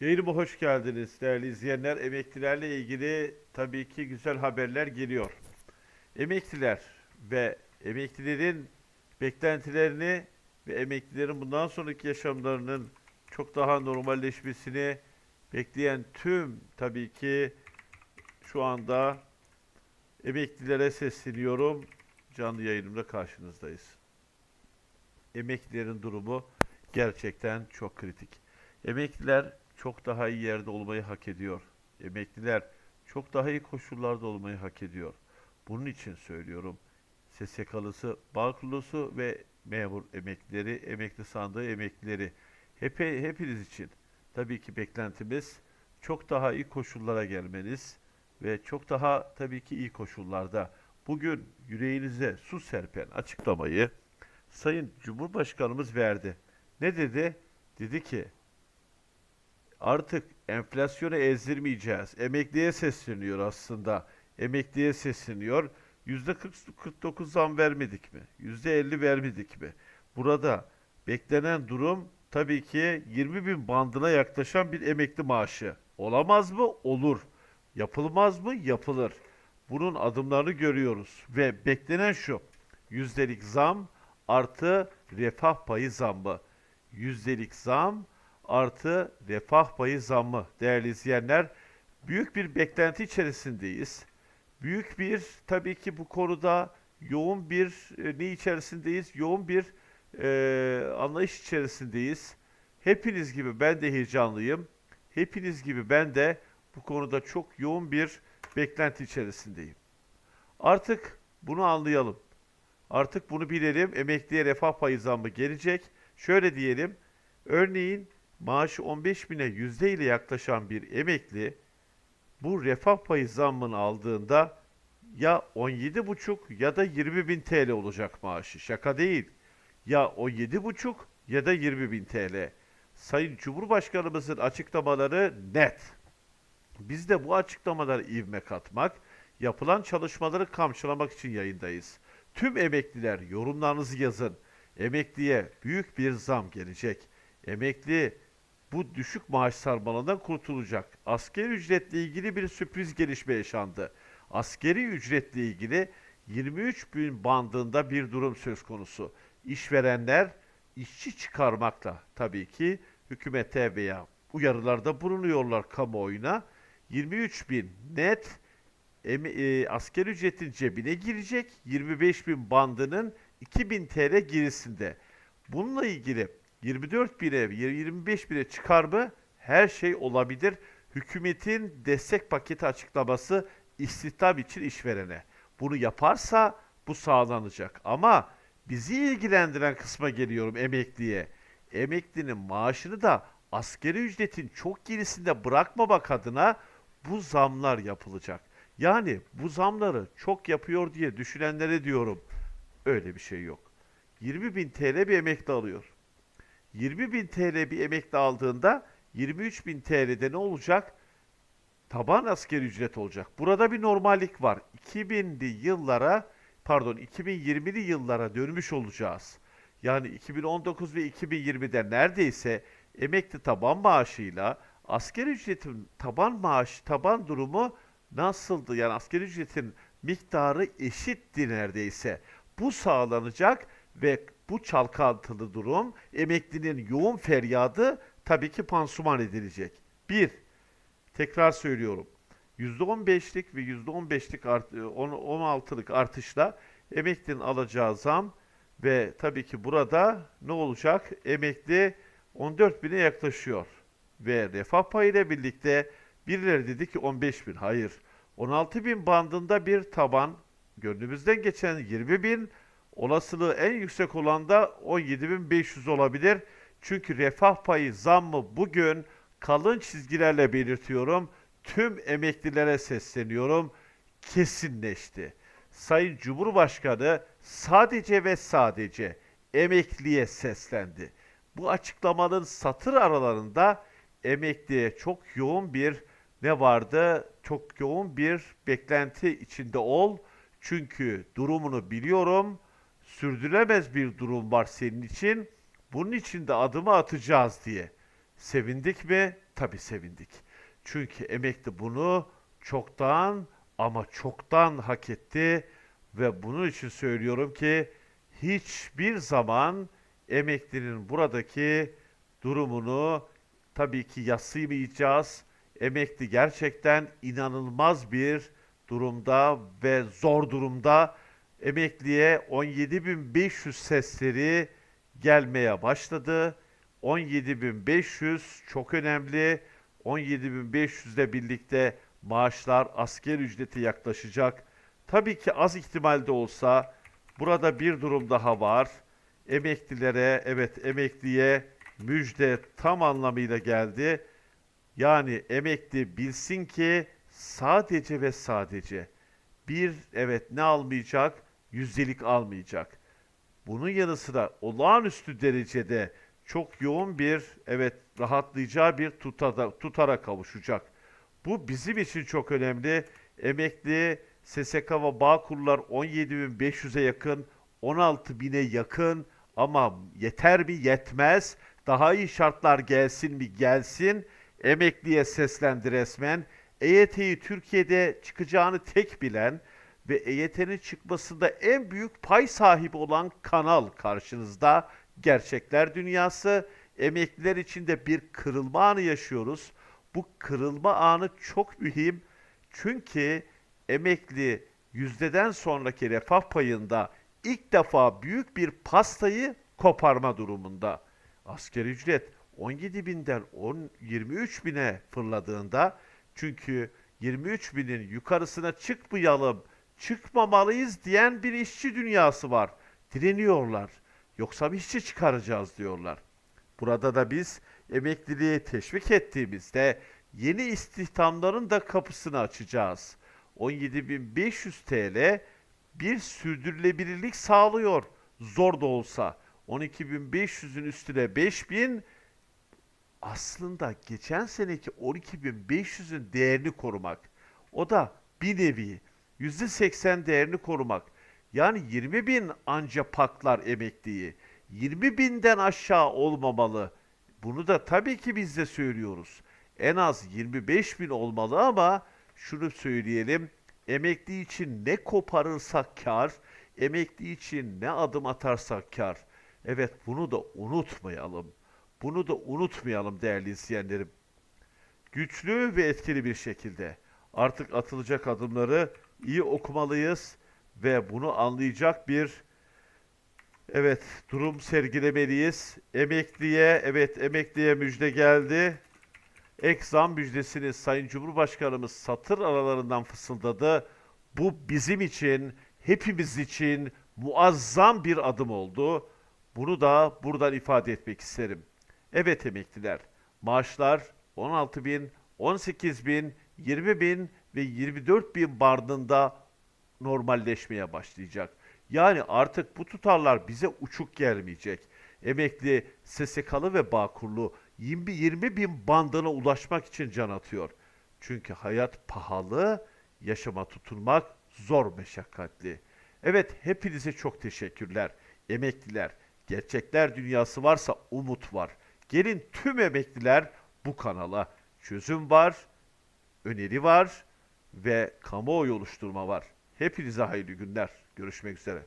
Yayınıma hoş geldiniz değerli izleyenler. Emeklilerle ilgili tabii ki güzel haberler geliyor. Emekliler ve emeklilerin beklentilerini ve emeklilerin bundan sonraki yaşamlarının çok daha normalleşmesini bekleyen tüm tabii ki şu anda emeklilere sesleniyorum. Canlı yayınımda karşınızdayız. Emeklilerin durumu gerçekten çok kritik. Emekliler çok daha iyi yerde olmayı hak ediyor. Emekliler çok daha iyi koşullarda olmayı hak ediyor. Bunun için söylüyorum. SSK'lısı, Bağkurlusu ve memur emeklileri, emekli sandığı emeklileri hep, hepiniz için tabii ki beklentimiz çok daha iyi koşullara gelmeniz ve çok daha tabii ki iyi koşullarda bugün yüreğinize su serpen açıklamayı Sayın Cumhurbaşkanımız verdi. Ne dedi? Dedi ki artık enflasyonu ezdirmeyeceğiz. Emekliye sesleniyor aslında. Emekliye sesleniyor. Yüzde 49 zam vermedik mi? Yüzde 50 vermedik mi? Burada beklenen durum tabii ki 20 bin bandına yaklaşan bir emekli maaşı. Olamaz mı? Olur. Yapılmaz mı? Yapılır. Bunun adımlarını görüyoruz. Ve beklenen şu. Yüzdelik zam artı refah payı zammı. Yüzdelik zam artı refah payı zammı değerli izleyenler. Büyük bir beklenti içerisindeyiz. Büyük bir tabii ki bu konuda yoğun bir e, ne içerisindeyiz? Yoğun bir e, anlayış içerisindeyiz. Hepiniz gibi ben de heyecanlıyım. Hepiniz gibi ben de bu konuda çok yoğun bir beklenti içerisindeyim. Artık bunu anlayalım. Artık bunu bilelim. Emekliye refah payı zammı gelecek. Şöyle diyelim. Örneğin maaşı 15 bine yüzde ile yaklaşan bir emekli bu refah payı zammını aldığında ya 17,5 ya da 20 bin TL olacak maaşı. Şaka değil. Ya 17,5 ya da 20 bin TL. Sayın Cumhurbaşkanımızın açıklamaları net. Biz de bu açıklamalara ivme katmak, yapılan çalışmaları kamçılamak için yayındayız. Tüm emekliler yorumlarınızı yazın. Emekliye büyük bir zam gelecek. Emekli bu düşük maaş sarmalından kurtulacak. Askeri ücretle ilgili bir sürpriz gelişme yaşandı. Askeri ücretle ilgili 23 bin bandında bir durum söz konusu. İşverenler işçi çıkarmakla tabii ki hükümete veya uyarılarda bulunuyorlar kamuoyuna. 23 bin net emi- e, asgari ücretin cebine girecek 25 bin bandının 2000 TL gerisinde. Bununla ilgili 24 bine, 25 bine çıkar mı? Her şey olabilir. Hükümetin destek paketi açıklaması istihdam için işverene. Bunu yaparsa bu sağlanacak. Ama bizi ilgilendiren kısma geliyorum emekliye. Emeklinin maaşını da askeri ücretin çok gerisinde bırakmamak adına bu zamlar yapılacak. Yani bu zamları çok yapıyor diye düşünenlere diyorum. Öyle bir şey yok. 20 bin TL bir emekli alıyor. 20 bin TL bir emekli aldığında 23 bin TL'de ne olacak? Taban asgari ücret olacak. Burada bir normallik var. 2000'li yıllara pardon 2020'li yıllara dönmüş olacağız. Yani 2019 ve 2020'de neredeyse emekli taban maaşıyla asgari ücretin taban maaş taban durumu nasıldı? Yani asgari ücretin miktarı eşitti neredeyse. Bu sağlanacak ve bu çalkantılı durum emeklinin yoğun feryadı tabii ki pansuman edilecek. Bir, tekrar söylüyorum. %15'lik ve %15'lik art, 10 16'lık artışla emeklinin alacağı zam ve tabii ki burada ne olacak? Emekli 14 bine yaklaşıyor. Ve refah payı ile birlikte birileri dedi ki 15 bin. Hayır. 16 bin bandında bir taban. Gönlümüzden geçen 20 bin. Olasılığı en yüksek olan da 17.500 olabilir. Çünkü refah payı zammı bugün kalın çizgilerle belirtiyorum. Tüm emeklilere sesleniyorum. Kesinleşti. Sayın Cumhurbaşkanı sadece ve sadece emekliye seslendi. Bu açıklamanın satır aralarında emekliye çok yoğun bir ne vardı? Çok yoğun bir beklenti içinde ol. Çünkü durumunu biliyorum. Sürdürülemez bir durum var senin için. Bunun için de adımı atacağız diye. Sevindik mi? Tabii sevindik. Çünkü emekli bunu çoktan ama çoktan hak etti ve bunun için söylüyorum ki hiçbir zaman emeklinin buradaki durumunu tabii ki yadsıyamayacağız. Emekli gerçekten inanılmaz bir durumda ve zor durumda. Emekliye 17.500 sesleri gelmeye başladı. 17.500 çok önemli. 17.500 ile birlikte maaşlar asker ücreti yaklaşacak. Tabii ki az ihtimalde olsa burada bir durum daha var. Emeklilere, evet emekliye müjde tam anlamıyla geldi. Yani emekli bilsin ki sadece ve sadece bir evet ne almayacak? Yüzdelik almayacak. Bunun yanı sıra olağanüstü derecede çok yoğun bir evet rahatlayacağı bir tutada, tutara kavuşacak. Bu bizim için çok önemli. Emekli SSK ve Bağkurlar 17.500'e yakın, 16.000'e yakın ama yeter mi? Yetmez. Daha iyi şartlar gelsin mi? Gelsin. Emekliye seslendi resmen. EYT'yi Türkiye'de çıkacağını tek bilen ve EYT'nin çıkmasında en büyük pay sahibi olan kanal karşınızda. Gerçekler dünyası. Emekliler için de bir kırılma anı yaşıyoruz. Bu kırılma anı çok mühim. Çünkü emekli yüzdeden sonraki refah payında ilk defa büyük bir pastayı koparma durumunda. Asgari ücret 17 binden 10, 23 bine fırladığında çünkü 23 binin yukarısına çıkmayalım, çıkmamalıyız diyen bir işçi dünyası var. Direniyorlar. Yoksa bir işçi çıkaracağız diyorlar. Burada da biz emekliliği teşvik ettiğimizde yeni istihdamların da kapısını açacağız. 17.500 TL bir sürdürülebilirlik sağlıyor. Zor da olsa. 12.500'ün üstüne 5000 aslında geçen seneki 12.500'ün değerini korumak. O da bir nevi %80 değerini korumak. Yani 20 bin anca paklar emekliyi. 20 binden aşağı olmamalı. Bunu da tabii ki biz de söylüyoruz. En az 25 bin olmalı ama şunu söyleyelim. Emekli için ne koparırsak kar, emekli için ne adım atarsak kar. Evet bunu da unutmayalım. Bunu da unutmayalım değerli izleyenlerim. Güçlü ve etkili bir şekilde artık atılacak adımları iyi okumalıyız ve bunu anlayacak bir evet durum sergilemeliyiz. Emekliye evet emekliye müjde geldi. Ek zam müjdesini Sayın Cumhurbaşkanımız satır aralarından fısıldadı. Bu bizim için, hepimiz için muazzam bir adım oldu. Bunu da buradan ifade etmek isterim. Evet emekliler, maaşlar 16 bin, 18 bin, 20 bin ve 24 bin bandında normalleşmeye başlayacak. Yani artık bu tutarlar bize uçuk gelmeyecek. Emekli, SSK'lı ve Bağkurlu 20, 20 bin bandına ulaşmak için can atıyor. Çünkü hayat pahalı, yaşama tutunmak zor meşakkatli. Evet hepinize çok teşekkürler. Emekliler, gerçekler dünyası varsa umut var. Gelin tüm emekliler bu kanala. Çözüm var, öneri var ve kamuoyu oluşturma var. Hepinize hayırlı günler. Görüşmek üzere.